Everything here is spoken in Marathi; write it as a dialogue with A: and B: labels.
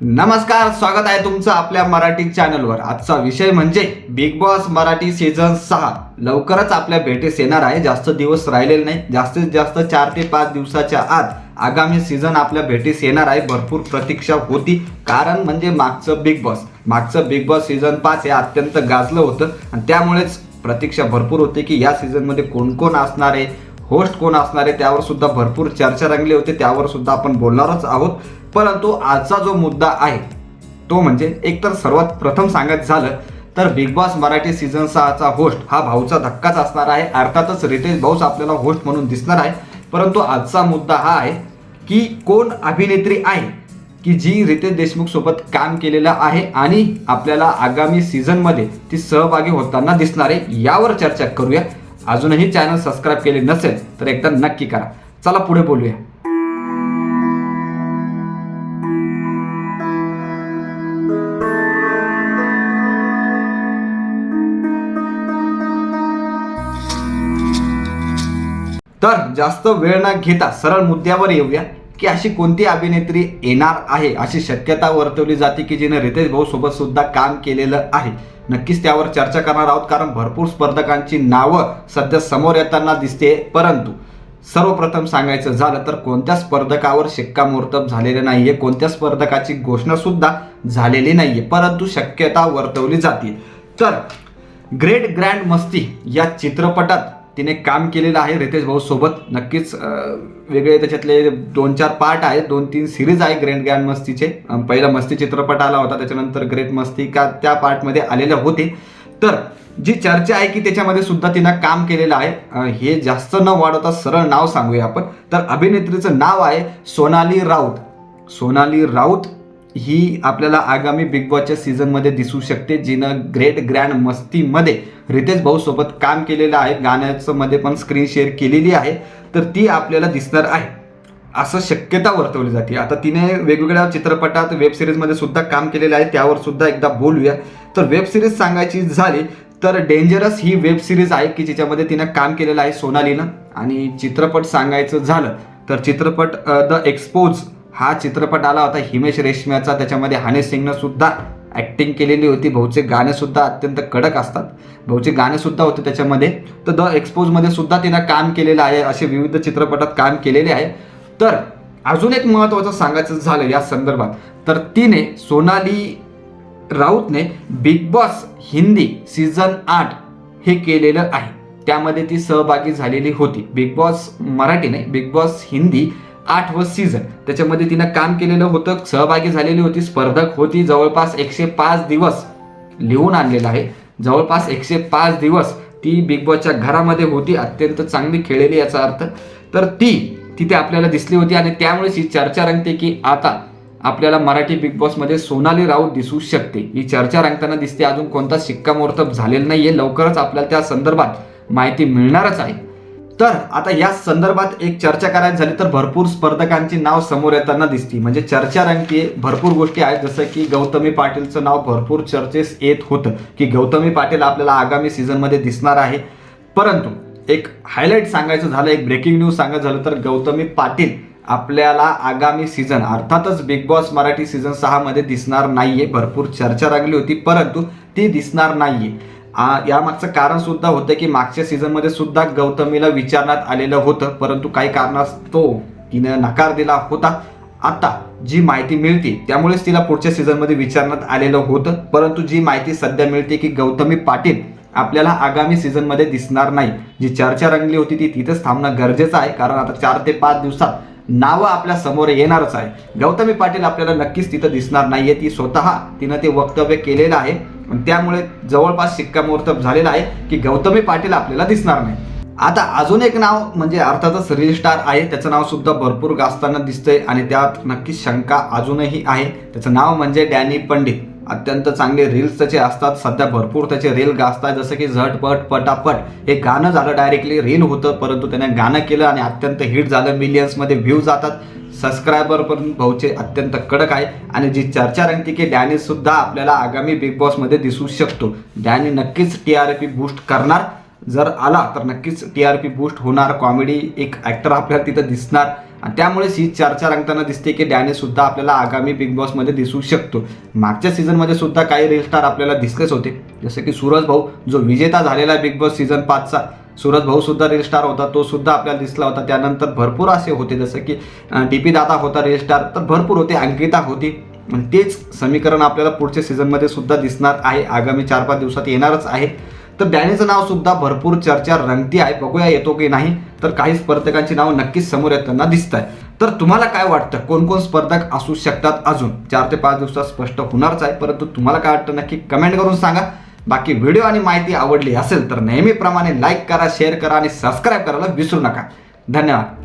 A: नमस्कार स्वागत आहे तुमचं आपल्या मराठी चॅनलवर. आजचा विषय म्हणजे बिग बॉस मराठी सीझन सहा. लवकरच आपल्या भेटीस येणार आहे. जास्त दिवस राहिलेले नाही. जास्तीत जास्त चार ते पाच दिवसाच्या आत आगामी सीझन आपल्या भेटीस येणार आहे. भरपूर प्रतीक्षा होती. कारण म्हणजे मागचं बिग बॉस मागचं बिग बॉस सीझन पाच हे अत्यंत गाजलं होतं. आणि त्यामुळेच प्रतीक्षा भरपूर होती की या सीझनमध्ये कोण कोण असणार आहे? होस्ट कोण असणार आहे? त्यावर सुद्धा भरपूर चर्चा रंगली होती. त्यावर सुद्धा आपण बोलणारच आहोत. परंतु आजचा जो मुद्दा आहे तो म्हणजे एकतर सर्वात प्रथम सांगायचं झालं तर बिग बॉस मराठी सीझन सहाचा होस्ट हा भाऊचा धक्काच असणार आहे. अर्थातच रितेश भाऊच आपल्याला होस्ट म्हणून दिसणार आहे. परंतु आजचा मुद्दा हा आहे की कोण अभिनेत्री आहे की जी रितेश देशमुख सोबत काम केलेलं आहे आणि आपल्याला आगामी सीझनमध्ये ती सहभागी होताना दिसणार आहे यावर चर्चा करूया. अजूनही चॅनल सबस्क्राईब केले नसेल तर एकदा नक्की करा. चला पुढे बोलूया. तर जास्त वेळ न घेता सरळ मुद्द्यावर येऊया की अशी कोणती अभिनेत्री येणार आहे? अशी शक्यता वर्तवली जाते की जिने रितेश भाऊ सोबत सुद्धा काम केलेलं आहे? नक्कीच त्यावर चर्चा करणार आहोत कारण भरपूर स्पर्धकांची नावं सध्या समोर येताना दिसते परंतु सर्वप्रथम सांगायचं झालं तर कोणत्या स्पर्धकावर शिक्कामोर्तब झालेले नाहीये? कोणत्या स्पर्धकाची घोषणा सुद्धा झालेली नाहीये? परंतु शक्यता वर्तवली जाते. तर ग्रेट ग्रँड मस्ती या चित्रपटात तिने काम केलेलं आहे रितेश भाऊ सोबत. नक्कीच वेगळे त्याच्यातले दोन चार पार्ट आहेत. दोन तीन सिरीज आहे ग्रँड ग्रँड मस्तीचे पहिला मस्ती चित्रपट आला होता त्याच्यानंतर ग्रेट मस्ती का त्या पार्टमध्ये आलेले होते. तर जी चर्चा आहे की त्याच्यामध्ये सुद्धा तिनं काम केलेलं आहे हे जास्त न वाढवता सरळ नाव सांगूया आपण. तर अभिनेत्रीचं नाव आहे सोनाली राऊत. सोनाली राऊत ही आपल्याला आगामी बिग बॉसच्या सीझनमध्ये दिसू शकते जिनं ग्रेट ग्रँड मस्तीमध्ये रितेश भाऊसोबत काम केलेलं आहे. गाण्याचं मध्ये पण स्क्रीन शेअर केलेली आहे. तर ती आपल्याला दिसणार आहे. असं शक्यता वर्तवली जाते. आता तिने वेगवेगळ्या चित्रपटात वेब सिरीजमध्ये सुद्धा काम केलेलं आहे. त्यावर सुद्धा एकदा बोलूया. तर वेब सिरीज सांगायची झाली तर डेंजरस ही वेब सिरीज आहे की जिच्यामध्ये तिनं काम केलेलं आहे सोनालीनं. आणि चित्रपट सांगायचं झालं तर चित्रपट द एक्सपोज हा चित्रपट आला होता हिमेश रेशम्याचा. त्याच्यामध्ये हनी सिंगनं सुद्धा ॲक्टिंग केलेली होती. भाऊचे गाणेसुद्धा अत्यंत कडक असतात. भाऊचे गाणेसुद्धा होते त्याच्यामध्ये. तर द एक्सपोजमध्ये सुद्धा तिनं काम केलेलं आहे. असे विविध चित्रपटात काम केलेले आहे. तर अजून एक महत्त्वाचं सांगायचं झालं या संदर्भात. तर तिने सोनाली राऊतने बिग बॉस हिंदी सीझन आठ हे केलेलं आहे. त्यामध्ये ती सहभागी झालेली होती. बिग बॉस मराठी नाही बिग बॉस हिंदी आठवं सीझन त्याच्यामध्ये तिनं काम केलेलं होतं सहभागी झालेली होती स्पर्धक होती जवळपास एकशे पाच दिवस लिहून आणलेलं आहे. जवळपास एकशे पाच दिवस ती बिग बॉसच्या घरामध्ये होती अत्यंत चांगली खेळलेली याचा अर्थ. तर ती तिथे आपल्याला दिसली होती आणि त्यामुळेच ही चर्चा रंगते की आता आपल्याला मराठी बिग बॉसमध्ये सोनाली राऊत दिसू शकते. ही चर्चा रंगताना दिसते. अजून कोणता शिक्कामोर्तब झालेला नाहीये. लवकरच आपल्याला त्या संदर्भात माहिती मिळणारच आहे. तर आता या संदर्भात एक चर्चा करायची झाली तर भरपूर स्पर्धकांची नाव समोर येताना दिसती. म्हणजे चर्चा रंगते भरपूर गोष्टी आहेत. जसं की गौतमी पाटीलचं नाव भरपूर चर्चेस येत होतं की गौतमी पाटील आपल्याला आगामी सीझनमध्ये दिसणार आहे. परंतु एक हायलाईट सांगायचं झालं एक ब्रेकिंग न्यूज सांगायचं झालं तर गौतमी पाटील आपल्याला आगामी सीझन अर्थातच बिग बॉस मराठी सीझन सहामध्ये दिसणार नाहीये. भरपूर चर्चा लागली होती परंतु ती दिसणार नाहीये. यामागचं कारण सुद्धा होतं की मागच्या सीझनमध्ये सुद्धा गौतमीला विचारण्यात आलेलं होतं परंतु काही कारणास्तव तिनं नकार दिला होता. आता जी माहिती मिळते त्यामुळेच तिला पुढच्या सीझनमध्ये विचारण्यात आलेलं होतं. परंतु जी माहिती सध्या मिळते की गौतमी पाटील आपल्याला आगामी सीझनमध्ये दिसणार नाही. जी चर्चा रंगली होती ती तिथंच थांबणं गरजेचं आहे कारण आता चार ते पाच दिवसात नावं आपल्यासमोर येणारच आहे. गौतमी पाटील आपल्याला नक्कीच तिथं दिसणार नाहीये ती स्वतः तिनं ते वक्तव्य केलेलं आहे. त्यामुळे जवळपास शिक्कामोर्तब झालेला आहे की गौतमी पाटील आपल्याला दिसणार नाही. आता अजून एक नाव म्हणजे अर्थातच रील स्टार आहे त्याचं नाव सुद्धा भरपूर गाजताना दिसतंय आणि त्यात नक्कीच शंका अजूनही आहे. त्याचं नाव म्हणजे डॅनी पंडित. अत्यंत चांगले रील्स त्याचे असतात. सध्या भरपूर त्याचे रील गाजतात. जसं की झटपट पटापट हे गाणं झालं डायरेक्टली रील होतं परंतु त्याने गाणं केलं आणि अत्यंत हिट झालं. मिलियन्समध्ये व्ह्यू जातात. सबस्क्रायबर पण भाऊचे अत्यंत कडक आहे. आणि जी चर्चा रंगती की डॅनी सुद्धा आपल्याला आगामी बिग बॉसमध्ये दिसू शकतो. डॅनी नक्कीच टी आर पी बूस्ट करणार. जर आला तर नक्कीच टी आर पी बूस्ट होणार. कॉमेडी एक ॲक्टर आपल्याला तिथं दिसणार. आणि त्यामुळेच ही चर्चा रंगताना दिसते की डॅनेसुद्धा आपल्याला आगामी बिग बॉसमध्ये दिसू शकतो. मागच्या सीझनमध्ये सुद्धा काही रील स्टार आपल्याला दिसलेच होते. जसं की सूरज भाऊ जो विजेता झालेला बिग बॉस सीझन पाचचा सूरज भाऊ सुद्धा रील स्टार होता. तो सुद्धा आपल्याला दिसला होता. त्यानंतर भरपूर असे होते जसं की डी पी दादा होता रील स्टार तर भरपूर होते. अंकिता होती. आणि तेच समीकरण आपल्याला पुढच्या सीझनमध्ये सुद्धा दिसणार आहे. आगामी चार पाच दिवसात येणारच आहे. तर डॅनीचं नाव सुद्धा भरपूर चर्चा रंगती आहे. बघूया येतो की नाही. तर काही स्पर्धकांची नावं नक्कीच समोर येताना दिसत आहे तर तुम्हाला काय वाटतं? कोणकोण स्पर्धक असू शकतात अजून? चार ते पाच दिवसात स्पष्ट होणारच आहे. परंतु तुम्हाला काय वाटतं? नक्की कमेंट करून सांगा. बाकी व्हिडिओ आणि माहिती आवडली असेल तर नेहमीप्रमाणे लाईक करा शेअर करा आणि सबस्क्राईब करायला विसरू नका. धन्यवाद.